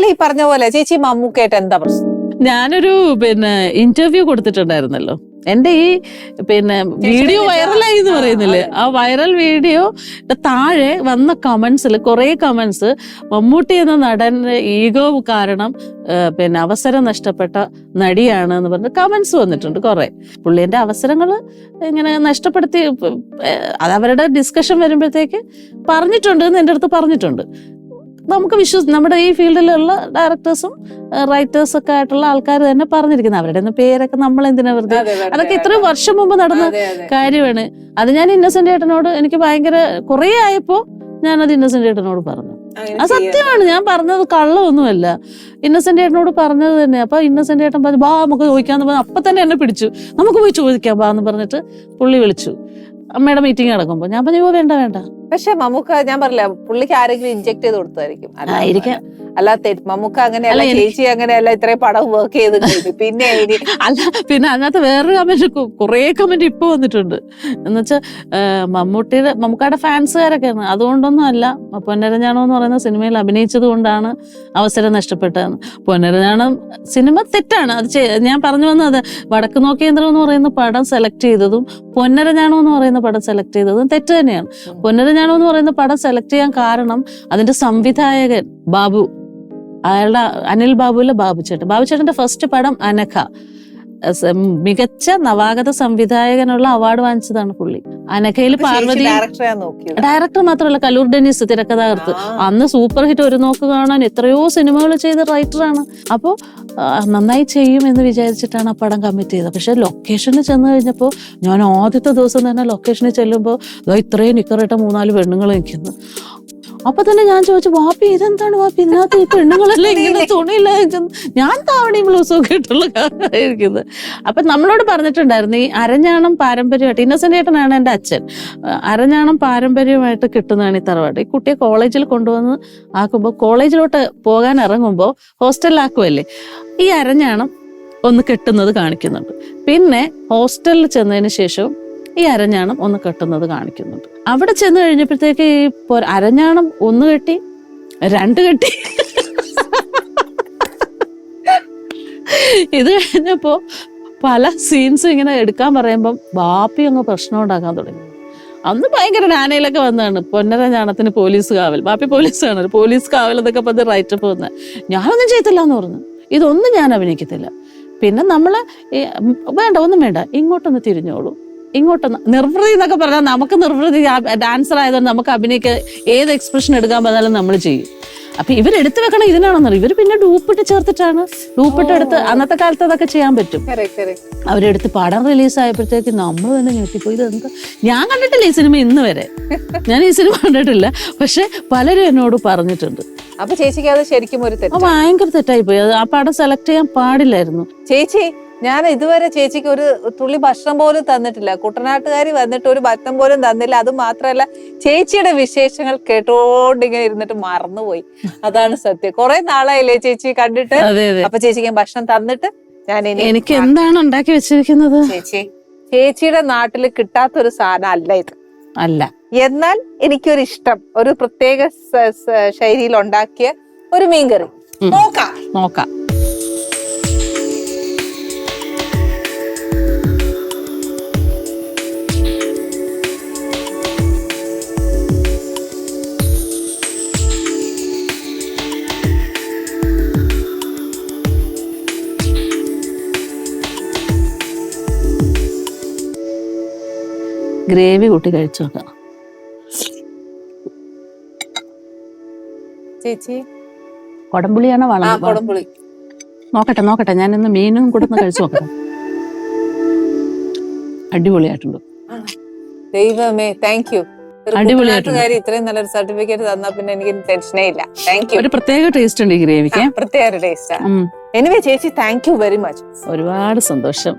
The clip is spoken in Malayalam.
അല്ല ഈ പറഞ്ഞ പോലെ ചേച്ചി മമ്മൂക്കായിട്ട് എന്താ പ്രശ്നം? ഞാനൊരു പിന്നെ ഇന്റർവ്യൂ കൊടുത്തിട്ടുണ്ടായിരുന്നല്ലോ. എന്റെ ഈ പിന്നെ വീഡിയോ വൈറലായി എന്ന് പറയുന്നില്ലേ? ആ വൈറൽ വീഡിയോ താഴെ വന്ന കമന്റ്സിൽ കുറെ കമന്റ്സ് മമ്മൂട്ടി എന്ന നടന്റെ ഈഗോ കാരണം പിന്നെ അവസരം നഷ്ടപ്പെട്ട നടിയാണ് എന്ന് പറഞ്ഞ് കമന്റ്സ് വന്നിട്ടുണ്ട് കുറെ. പുള്ളിന്റെ അവസരങ്ങൾ ഇങ്ങനെ നഷ്ടപ്പെടുത്തി അത് അവരുടെ ഡിസ്കഷൻ വരുമ്പോഴത്തേക്ക് പറഞ്ഞിട്ടുണ്ട് എന്ന് എന്റെ അടുത്ത് പറഞ്ഞിട്ടുണ്ട്. നമുക്ക് വിശ്വസി നമ്മുടെ ഈ ഫീൽഡിലുള്ള ഡയറക്ടേഴ്സും റൈറ്റേഴ്സ് ഒക്കെ ആയിട്ടുള്ള ആൾക്കാർ തന്നെ പറഞ്ഞിരിക്കുന്നത്. അവരുടെ പേരൊക്കെ നമ്മൾ എന്തിനാ വെറുതെ? അതൊക്കെ ഇത്രയും വർഷം മുമ്പ് നടന്ന കാര്യമാണ്. അത് ഞാൻ ഇന്നസെന്റ് ഏട്ടനോട് എനിക്ക് ഭയങ്കര കുറെ ആയപ്പോ ഞാനത് ഇന്നസെന്റ് ഏട്ടനോട് പറഞ്ഞു. അത് സത്യമാണ്. ഞാൻ പറഞ്ഞത് കള്ളമൊന്നുമല്ല. ഇന്നസെന്റ് ഏട്ടനോട് പറഞ്ഞത് തന്നെ അപ്പൊ ഇന്നസെന്റ് ഏട്ടൻ പറഞ്ഞു ബാ നമുക്ക് ചോദിക്കാന്ന് പറഞ്ഞു അപ്പൊ തന്നെ എന്നെ പിടിച്ചു. നമുക്ക് പോയി ചോദിക്കാം ബാ എന്ന് പറഞ്ഞിട്ട് പുള്ളി വിളിച്ചു. അമ്മയുടെ മീറ്റിംഗ് നടക്കുമ്പോ. ഞാൻ പറഞ്ഞു വേണ്ട വേണ്ട. പക്ഷെ മമ്മൂക്ക ഞാൻ പറഞ്ഞില്ല പുള്ളിക്ക് ആരെങ്കിലും ഇഞ്ചെക്ട് ചെയ്ത് കൊടുത്തായിരിക്കും. അല്ല മമ്മൂക്ക അങ്ങനെയല്ല ചേച്ചി അങ്ങനെയല്ല ഇത്രയും പടം വർക്ക് ചെയ്ത് പിന്നെ അല്ല പിന്നെ അതിനകത്ത് വേറൊരു കമന്റ് കുറെ കമന്റ് ഇപ്പൊ വന്നിട്ടുണ്ട്. എന്നുവെച്ചാൽ മമ്മൂട്ടിയുടെ മമ്മൂക്കയുടെ ഫാൻസുകാരൊക്കെയാണ് അതുകൊണ്ടൊന്നും അല്ല പൊന്നരഞ്ഞാണം എന്ന് പറയുന്ന സിനിമയിൽ അഭിനയിച്ചത് കൊണ്ടാണ് അവസരം നഷ്ടപ്പെട്ടതെന്ന്. പൊന്നരഞ്ഞാണം സിനിമ തെറ്റാണ്. അത് ഞാൻ പറഞ്ഞു വന്നത് വടക്ക് നോക്കേന്ദ്രം എന്ന് പറയുന്ന പടം സെലക്ട് ചെയ്തതും പൊന്നരഞ്ഞാണം എന്ന് പറയുന്ന പടം സെലക്ട് ചെയ്തതും തെറ്റ് തന്നെയാണ്. പൊന്നരഞ്ഞാണം എന്ന് പറയുന്ന പടം സെലക്ട് ചെയ്യാൻ കാരണം അതിന്റെ സംവിധായകൻ ബാബു. അയാളുടെ അനിൽ ബാബുവിലെ ബാബു ചേട്ടൻ. ബാബു ചേട്ടന്റെ ഫസ്റ്റ് പടം അനഘ. മികച്ച നവാഗത സംവിധായകനുള്ള അവാർഡ് വാങ്ങിച്ചതാണ് പുള്ളി. അനഘയിൽ പാർവതി ഡയറക്ടർ മാത്രമല്ല കലൂർ ഡെന്നീസ് തിരക്കഥാകൃത്ത്. അന്ന് സൂപ്പർ ഹിറ്റ് ഒരു നോക്ക് കാണാൻ എത്രയോ സിനിമകൾ ചെയ്ത റൈറ്ററാണ് അപ്പോൾ നന്നായി ചെയ്യും എന്ന് വിചാരിച്ചിട്ടാണ് ആ പടം കമ്മിറ്റ് ചെയ്തത്. പക്ഷെ ലൊക്കേഷനിൽ ചെന്ന് കഴിഞ്ഞപ്പോൾ ഞാൻ ആദ്യത്തെ ദിവസം തന്നെ ലൊക്കേഷനിൽ ചെല്ലുമ്പോൾ ഇത്രയും നിക്കറിട്ട മൂന്നാൽ പെണ്ണുങ്ങൾ നിൽക്കുന്നു അപ്പൊ തന്നെ ഞാൻ ചോദിച്ചു വാപ്പി ഇതെന്താണ് വാപ്പി? ഇതിനകത്ത് ഈ പെണ്ണുങ്ങളെല്ലാം ഇങ്ങനെ തുണിയില്ല ഞാൻ താവണയും ബ്ലൗസൊക്കെ ഇട്ടുള്ള കാരണമായിരിക്കുന്നത് അപ്പൊ നമ്മളോട് പറഞ്ഞിട്ടുണ്ടായിരുന്നു ഈ അരഞ്ഞാണം പാരമ്പര്യമായിട്ട് ഇന്നസെന്റ് ഏട്ടനാണ് എന്റെ അച്ഛൻ. അരഞ്ഞാണം പാരമ്പര്യമായിട്ട് കിട്ടുന്നതാണ് ഈ തറവാട്. ഈ കുട്ടിയെ കോളേജിൽ കൊണ്ടുവന്ന് ആക്കുമ്പോൾ കോളേജിലോട്ട് പോകാൻ ഇറങ്ങുമ്പോൾ ഹോസ്റ്റലിലാക്കുമല്ലേ ഈ അരഞ്ഞാണം ഒന്ന് കെട്ടുന്നത് കാണിക്കുന്നുണ്ട്. പിന്നെ ഹോസ്റ്റലിൽ ചെന്നതിന് ശേഷം ഈ അരഞ്ഞാണം ഒന്ന് കെട്ടുന്നത് കാണിക്കുന്നുണ്ട്. അവിടെ ചെന്ന് കഴിഞ്ഞപ്പോഴത്തേക്ക് ഈ അരഞ്ഞാണം ഒന്ന് കെട്ടി രണ്ട് കെട്ടി. ഇത് കഴിഞ്ഞപ്പോ പല സീൻസ് ഇങ്ങനെ എടുക്കാൻ പറയുമ്പം ബാപ്പി അങ്ങ് പ്രശ്നം ഉണ്ടാക്കാൻ തുടങ്ങി. അന്ന് ഭയങ്കര നാനയിലൊക്കെ വന്നതാണ്. പൊന്നര ഞാണത്തിന് പോലീസ് കാവൽ. ബാപ്പി പോലീസാണ്. പോലീസ് കാവൽ എന്നൊക്കെ പറഞ്ഞ് റൈറ്റപ്പ് വന്നത് ഞാനൊന്നും ചെയ്തില്ല എന്ന് പറഞ്ഞു. ഇതൊന്നും ഞാൻ അഭിനയിക്കത്തില്ല. പിന്നെ നമ്മൾ വേണ്ട ഒന്നും വേണ്ട. ഇങ്ങോട്ടൊന്ന് തിരിഞ്ഞോളൂ. ഇങ്ങോട്ടൊന്ന് നിർവൃതി എന്നൊക്കെ പറഞ്ഞാൽ നമുക്ക് നിർവൃതി ഡാൻസർ ആയതുകൊണ്ട് നമുക്ക് അഭിനയിക്ക് ഏത് എക്സ്പ്രഷൻ എടുക്കാൻ പറഞ്ഞാലും നമ്മൾ ചെയ്യും. അപ്പൊ ഇവർ എടുത്തു വെക്കണം ഇതിനാണെന്നറിയും? ഇവർ പിന്നെ ഡൂപ്പിട്ട് ചേർത്തിട്ടാണ്. ഡൂപ്പിട്ട് എടുത്ത് അന്നത്തെ കാലത്ത് അതൊക്കെ ചെയ്യാൻ പറ്റും. അവരെടുത്ത് പടം റിലീസ് ആയപ്പോഴത്തേക്ക് നമ്മൾ തന്നെ ഞെട്ടിപ്പോയി. ഇതെന്താ ഞാൻ കണ്ടിട്ടില്ല ഈ സിനിമ ഇന്ന് വരെ. ഞാൻ ഈ സിനിമ കണ്ടിട്ടില്ല. പക്ഷെ പലരും എന്നോട് പറഞ്ഞിട്ടുണ്ട്. അപ്പൊ ചേച്ചിക്ക് അത് ശരിക്കും ഒരു ഭയങ്കര തെറ്റായി പോയി അത് ആ പടം സെലക്ട് ചെയ്യാൻ പാടില്ലായിരുന്നു. ചേച്ചി ഞാൻ ഇതുവരെ ചേച്ചിക്ക് ഒരു തുള്ളി ഭക്ഷണം പോലും തന്നിട്ടില്ല. കുട്ടനാട്ടുകാരി വന്നിട്ട് ഒരു ഭക്ഷണം പോലും തന്നില്ല. അത് മാത്രമല്ല ചേച്ചിയുടെ വിശേഷങ്ങൾ കേട്ടോണ്ടിങ്ങനെ ഇരുന്നിട്ട് മറന്നുപോയി. അതാണ് സത്യം. കുറെ നാളായില്ലേ ചേച്ചി കണ്ടിട്ട്. അപ്പൊ ചേച്ചിക്ക് ഭക്ഷണം തന്നിട്ട് ഞാൻ എനിക്ക് എന്താണ് ഉണ്ടാക്കി വെച്ചിരിക്കുന്നത്? ചേച്ചി ചേച്ചിയുടെ നാട്ടിൽ കിട്ടാത്തൊരു സാധനം അല്ല ഇത്. അല്ല. എന്നാൽ എനിക്കൊരു ഇഷ്ടം ഒരു പ്രത്യേക ശൈലിയിൽ ഉണ്ടാക്കിയ ഒരു മീൻകറി. നോക്കാം. നോക്കാം. ഗ്രേവി കൂട്ടി കഴിച്ചു നോക്കാം. ചേച്ചി? കൊടംപുളിയാണോ വളം കൊടംപുളി. നോക്കട്ടെ നോക്കട്ടെ. ഞാൻ ഇന്ന് മീനും കൂടെ ഒന്ന് കഴിച്ചു നോക്കട്ടെ അടിപൊളിയായിട്ടുണ്ട്. ദൈവമേ താങ്ക് യു അടിപൊളിയായിട്ടുണ്ട്. ഇത്രയും നല്ലൊരു സർട്ടിഫിക്കറ്റ് തന്നാ പിന്നെ എനിക്ക് ടെൻഷനേ ഇല്ല. താങ്ക് യു ഒരു പ്രത്യേക ടേസ്റ്റ് ഉണ്ട് ഈ ഗ്രേവിക്ക്. പ്രത്യേക ടേസ്റ്റ് എനിവേ ചേച്ചി താങ്ക് യു വെരി മച്ച് ഒരുപാട് സന്തോഷം.